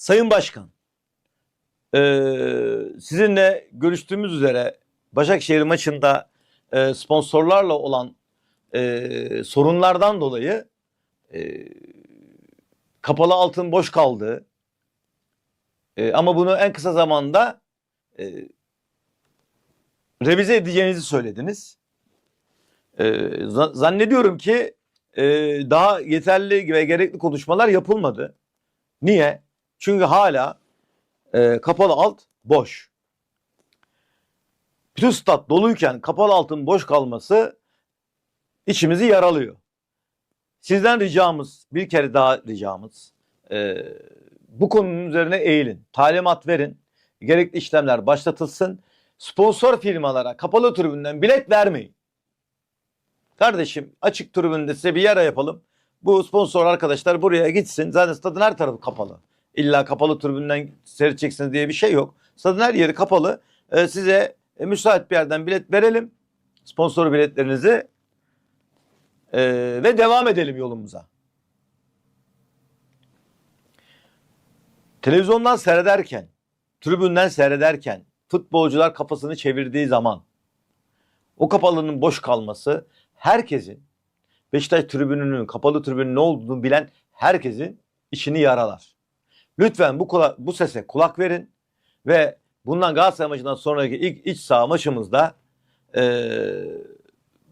Sayın Başkan, eee, sizinle görüştüğümüz üzere Başakşehir maçında eee, sponsorlarla olan eee, sorunlardan dolayı eee, kapalı altın boş kaldı. Eee, ama bunu en kısa zamanda eee, revize edeceğinizi söylediniz. Za- zannediyorum ki eee, daha yeterli ve gerekli konuşmalar yapılmadı. Niye? Çünkü hala e, kapalı alt boş. Bütün stat doluyken kapalı altın boş kalması içimizi yaralıyor. Sizden ricamız, bir kere daha ricamız, e, bu konunun üzerine eğilin, talimat verin, gerekli işlemler başlatılsın. Sponsor firmalara kapalı tribünden bilet vermeyin. Kardeşim açık tribünde size bir yer yapalım. Bu sponsor arkadaşlar buraya gitsin. Zaten stadın her tarafı kapalı. İlla kapalı tribünden seyredeceksiniz diye bir şey yok. Stadın her yeri kapalı. Ee, size e, müsait bir yerden bilet verelim. Sponsor biletlerinizi. Ee, ve devam edelim yolumuza. Televizyondan seyrederken, tribünden seyrederken futbolcular kafasını çevirdiği zaman o kapalının boş kalması herkesin Beşiktaş tribününün, kapalı tribünün ne olduğunu bilen herkesin içini yaralar. Lütfen bu kula- bu sese kulak verin ve bundan Galatasaray maçından sonraki ilk iç saha maçımızda eee,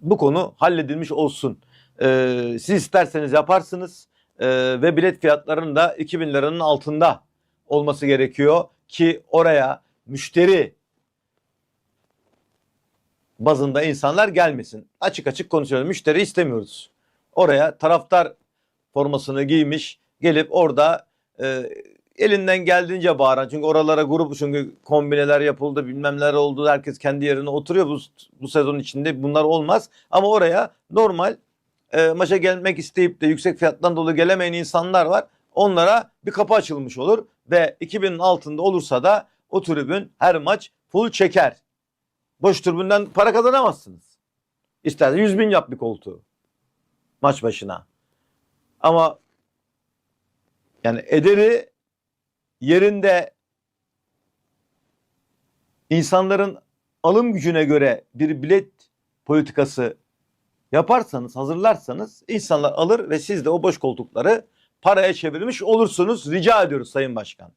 bu konu halledilmiş olsun. Eee, siz isterseniz yaparsınız eee, ve bilet fiyatlarının da 2000 liranın altında olması gerekiyor ki oraya müşteri bazında insanlar gelmesin. Açık açık konuşuyoruz. Müşteri istemiyoruz. Oraya taraftar formasını giymiş gelip orada e, elinden geldiğince bağıran. Çünkü oralara grup çünkü kombineler yapıldı bilmem neler oldu. Herkes kendi yerine oturuyor. Bu, bu sezon içinde bunlar olmaz. Ama oraya normal e, maça gelmek isteyip de yüksek fiyattan dolayı gelemeyen insanlar var. Onlara bir kapı açılmış olur ve 2000'in altında olursa da o tribün her maç full çeker. Boş tribünden para kazanamazsınız. İstersen 100 bin yap bir koltuğu. Maç başına. Ama yani ederi yerinde insanların alım gücüne göre bir bilet politikası yaparsanız, hazırlarsanız insanlar alır ve siz de o boş koltukları paraya çevirmiş olursunuz. Rica ediyoruz Sayın Başkan.